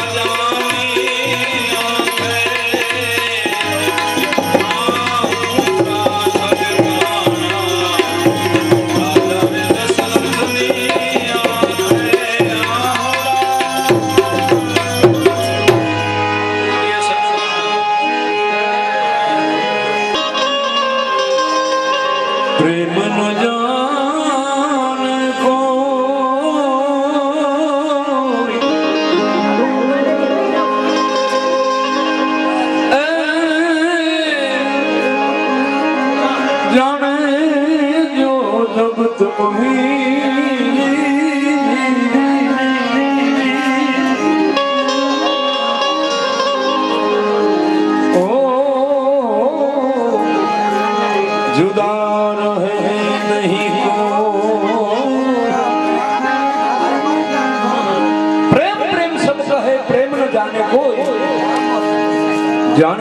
राजा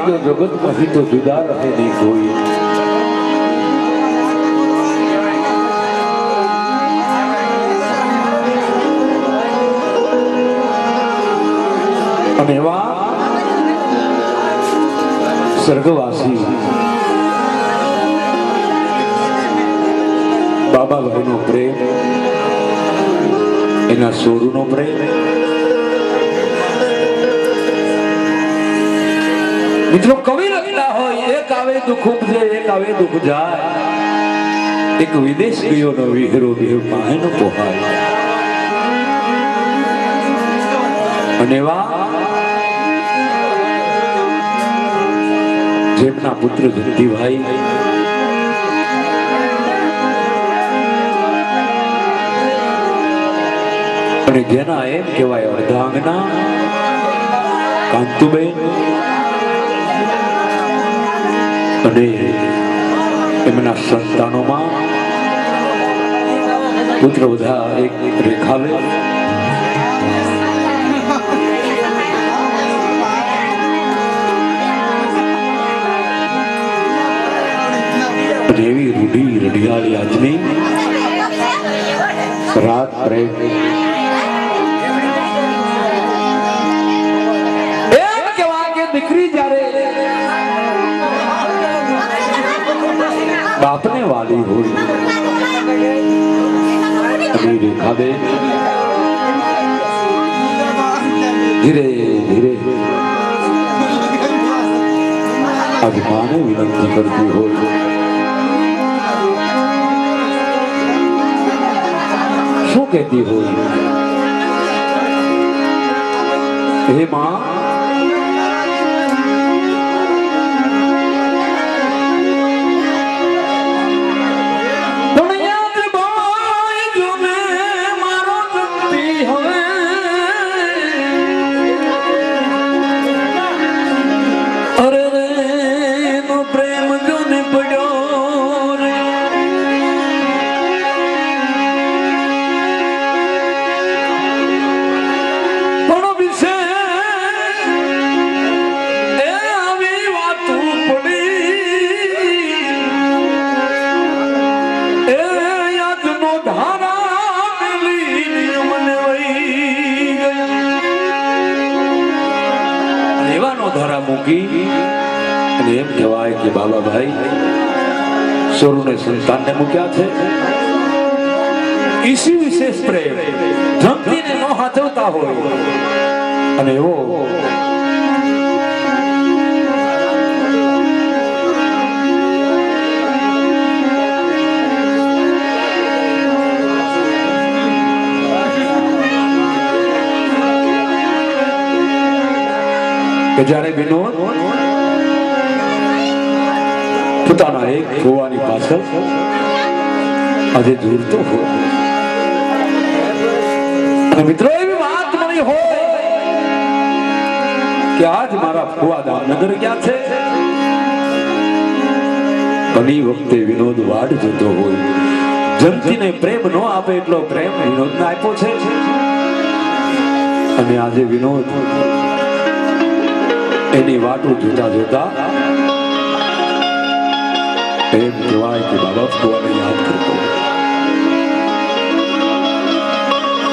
જાણે જો જગત કહી તો જુદા રહે નહીં કોઈ અને એવા સ્વર્ગવાસી બાબા ભાઈનો પ્રેમ એના સોરુનો પ્રેમ મિત્રો કવિ લખતા હોય, એક આવે દુઃખ ઉપજે, એક આવે દુઃખ જાય. એક વિદેશ ગયો નો વિહરો દેવ માહેનો પોહાય અને એવા જેમના પુત્ર જયંતિભાઈ અને જેના એમ કહેવાય અર્ધાંગના, કાંતુબેન અને એમના સંતાનોમાં પુત્ર બધા એક રેખા અને એવી રૂઢી રઢિયાળી આજની રાત પ્રેમ બાપને વાલી હોય અને રેખાબેન ધીરે ધીરે આજ માને વિનંતી કરતી હોય શું કહેતી હોય સંતાનને મૂક્યા છે ઈસી વિશેષ પ્રેમ ધમકીને ન હાથવતા હોય અને એવો કે જ્યારે વિનોદ, પોતાના એક ગોવાની પાછળ આજે ઝૂલતો હોય અને મિત્રો, એવી વાત મળી હોય કે આજ મારા ફુવા દામનગર ક્યાં છે. ઘણી વખતે વિનોદ વાડ જતો હોય. જનતીને પ્રેમ નો આપે એટલો પ્રેમ વિનોદને આપ્યો છે. અને આજે વિનોદ એની વાટું જોતા જોતા એમ કહેવાય કે બાબા ભગવાનને યાદ કરતો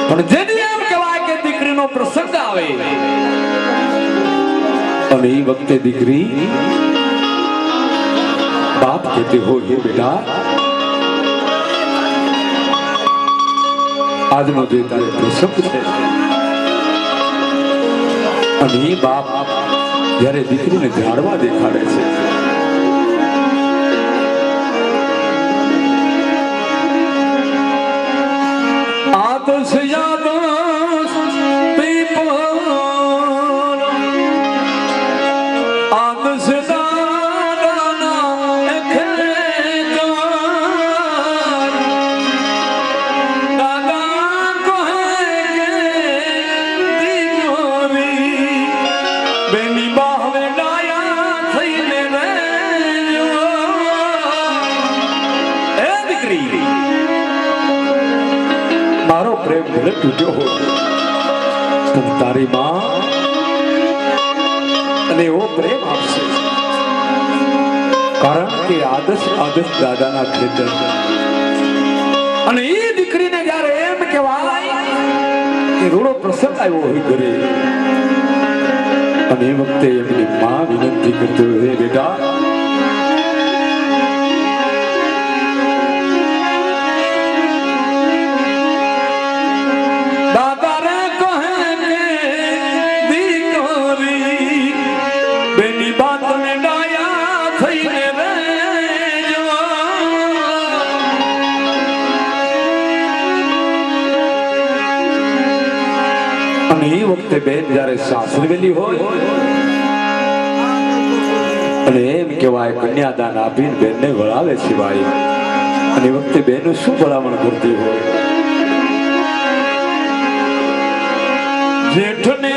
પણ જેની એમ કહેવાય કે દીકરીનો પ્રસંગ આવે. અને એ વખતે દીકરી બાપ કહેતી હોય બેટા, આજનો જે તારે પ્રસંગ છે. અને એ બાપ જ્યારે દીકરીને ઝાડવા દેખાડે છે તારી માં અને એવો પ્રેમ આપશે. કારણ કે આદર્શ આદર્શ દાદાના ખેતર અને એ દીકરીને જ્યારે એમ કહેવાય કે રૂડો પ્રસંગ આવ્યો હોય ઘરે, અને એ વખતે એમની મા વિનંતી કરતી "હે બેટા અને એ વખતે બેન જ્યારે સાસરવેલી હોય, અને એમ કહેવાય કન્યાદાન આપીને બેનને વળાવે સિવાય. અને એ વખતે બેન શું ભલામણ કરતી હોય? જેઠને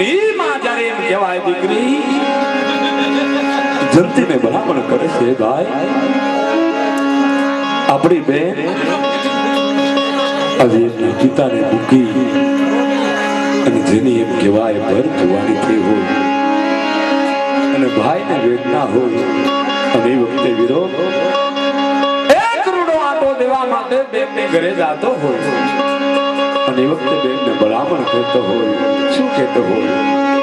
મૂકી અને જેની એમ કહેવાય ભર જોવાની થઈ હોય. અને ભાઈને વેદના હોય. અને એ વખતે વીરો, એક રૂડો આટો દેવા માટે બેનને ઘરે જાતો હોય. એ વખતે બેનને ભલામણ કરતો હોય શું કહેતો હોય?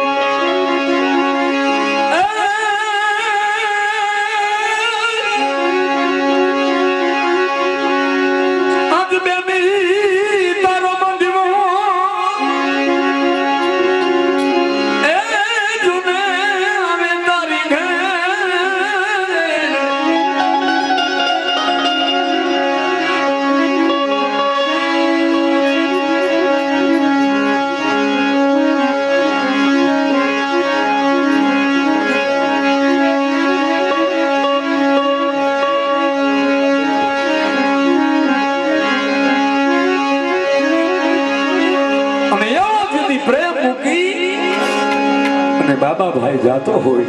અને બાબા ભાઈ જાતો હોય.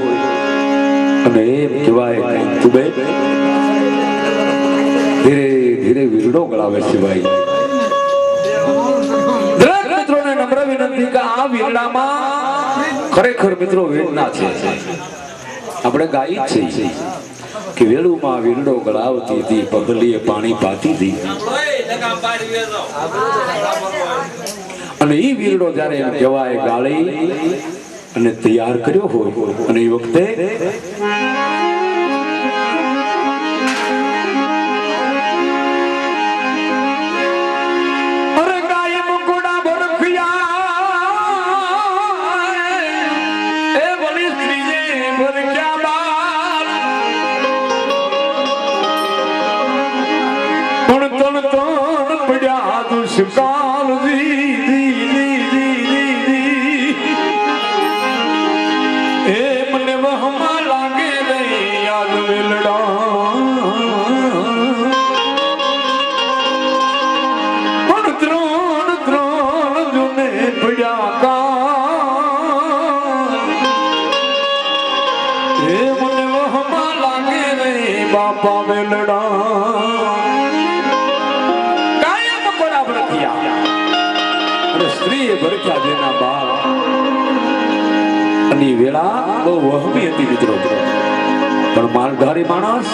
અને એમ કહેવાય કે તું બે. ધીરે ધીરે વીરડો ગળાવે છે ભાઈ. મિત્રોને નમ્ર વિનંતી કે આ વીરડામાં ખરેખર મિત્રો વેદના છે. આપણે ગાઈ જ છે કે વેળુમાં વીરડો ગળાવતી હતી, પગલીએ પાણી પાતી હતી. અને એ વીરડો જ્યારે એમ કહેવાય ગાળી અને તૈયાર કર્યો હોય. અને એ વખતે પણ તણ તણ દુષ્કાળ દી બાપા વેલડા કાયમ બરાબર થયા. અને સ્ત્રીએ ભરખ્યા જેના બાળ અને વેળા બહુ વહમી હતી મિત્રો. પણ માલધારી માણસ,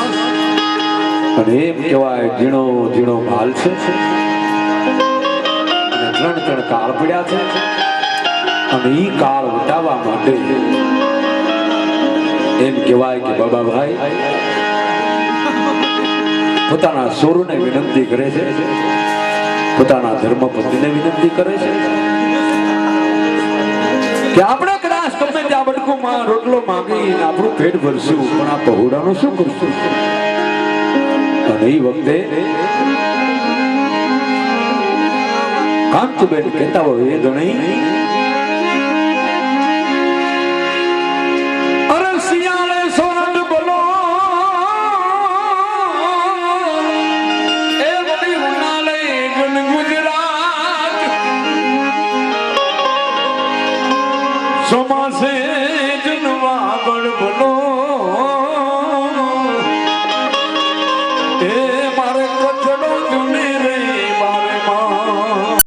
અને એમ કહેવાય ઝીણો ઝીણો માલ છે. ત્રણ ત્રણ કાળ પડ્યા છે. અને એ કાળ વટાવવા માટે એમ કહેવાય કે બાબાભાઈ પોતાના સોરુને વિનંતી કરે છે. પોતાના ધર્મપતિને વિનંતી કરે છે. કે આપણે કદાચ ગમે ત્યાં બટકુમાં રોટલો માંગીને આપણું પેટ ભરશું, પણ આ પહોળાનું શું કરશું? અને એ વખતે કાંતુબેન કહેતા હોય, એ ધણી